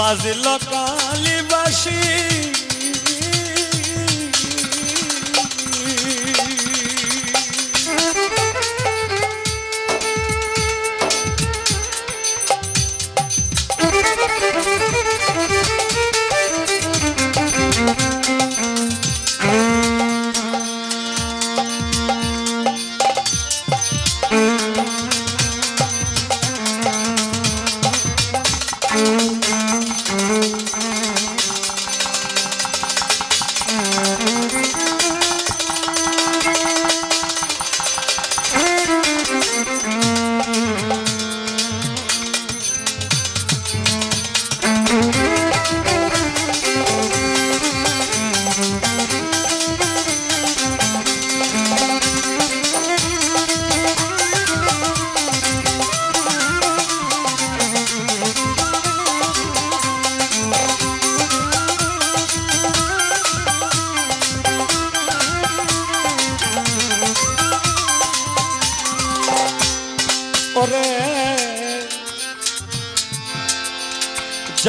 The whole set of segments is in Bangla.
বাজিল কালি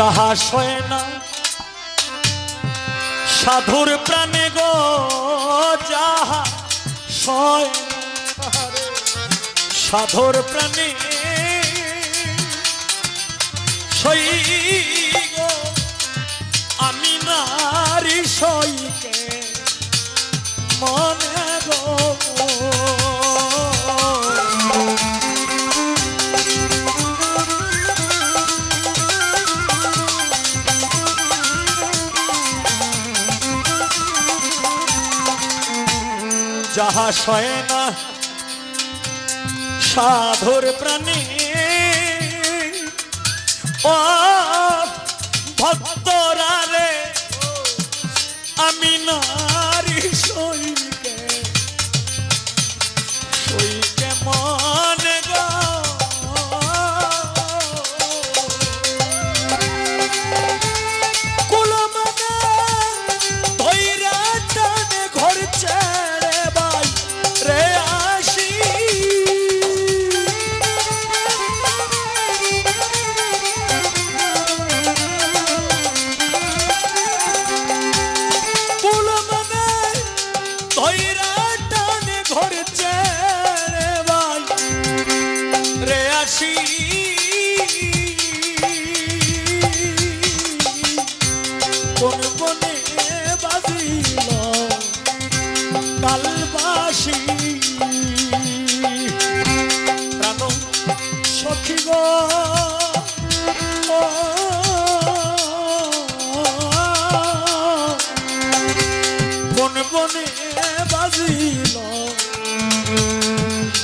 যাহা সয় না, সাধুর প্রাণে গো, যাহা না, সাধুর প্রাণে সই গো, আমি নারী সইকে মনে যাহা সয় না সাধুর প্রাণী। ও ভক্তরা রে আমি নারী ধৈরা টানে ঘর ছেড়ে বাই রে আসি। কোন বনে বাজিল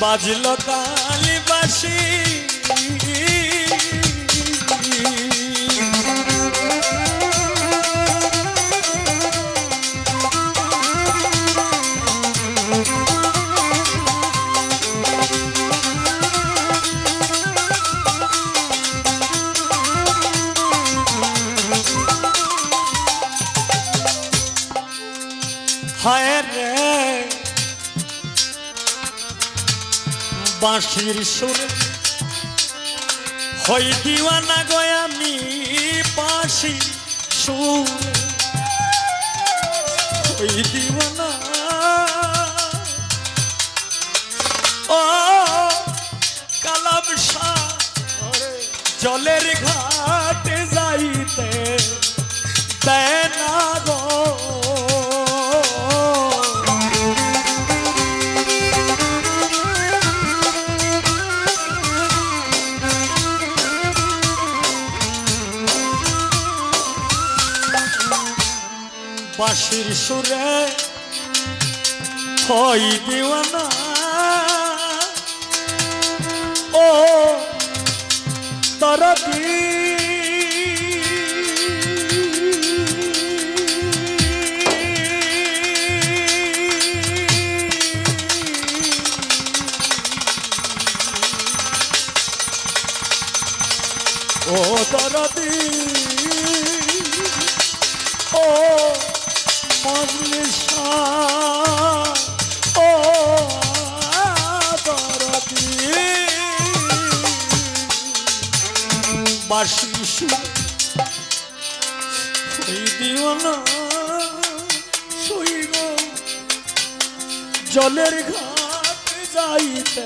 বাজল কালী হায় বাঁশির সুর। হই দিওয়ানা গয় আমি বাঁশি সুর। হই দিওয়ানা হাসির সুরে হই দিওয়ানা। ও তরবি। ও তরবি। ও দরদি বাসি সুই দিও না সুই জলের ঘাট যাইতে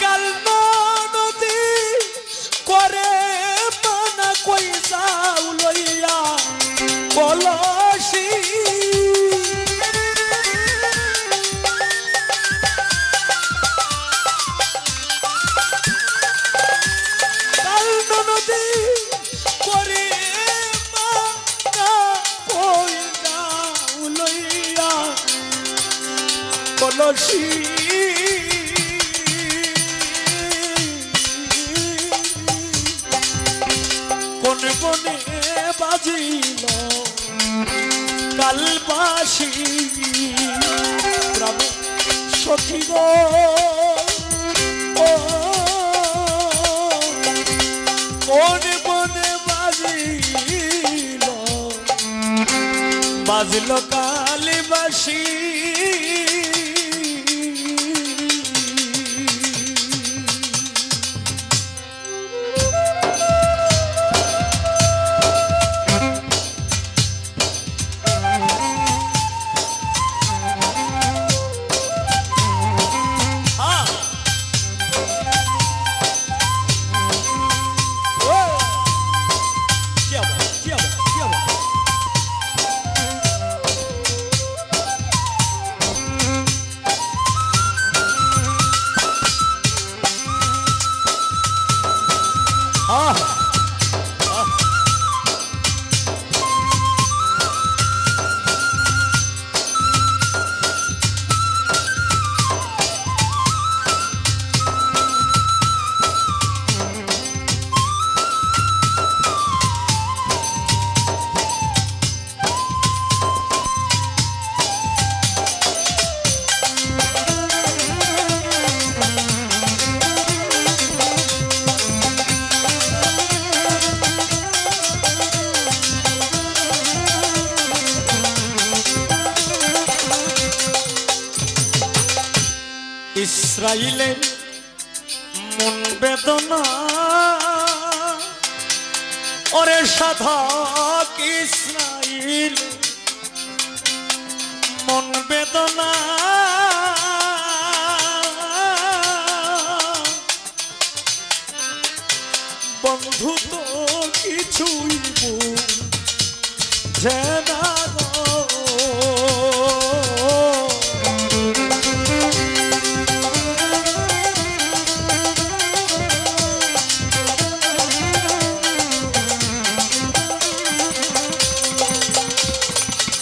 কাল কলসি কাল নদী করে কই যাও লইয়া কোন বনে বাজিল কালবাসি গ্রামে সখী গো। বাজিল? বাজল কালবাসি ইসরায়েলের মন বেদনা। ওরে সাধক ইসরায়েল মন বেদনা।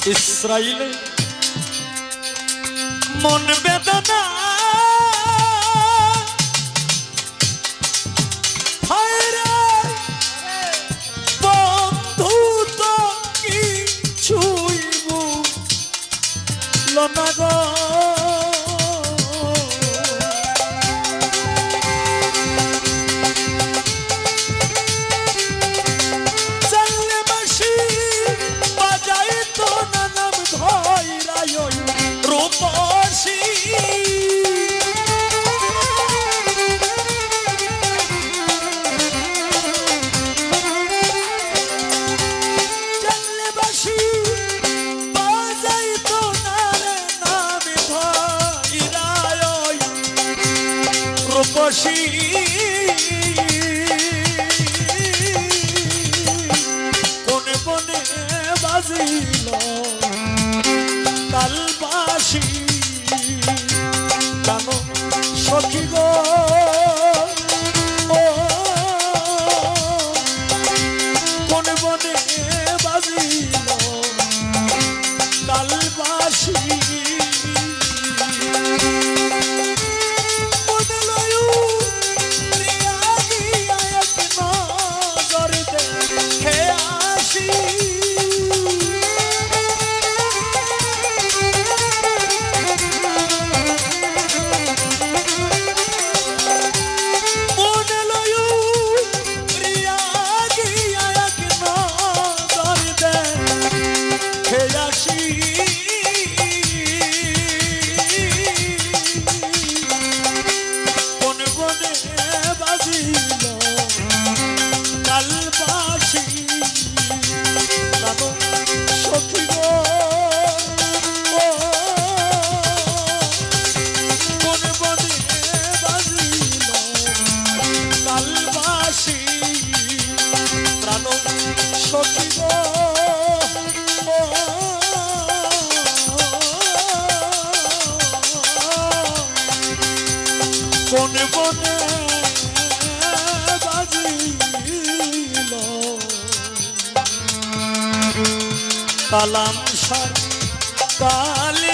ইসরায়েলে মন বেদনা বাজিল কালবাসি জানো সখী গো। কোন বনে বাজিল। কালাম সারি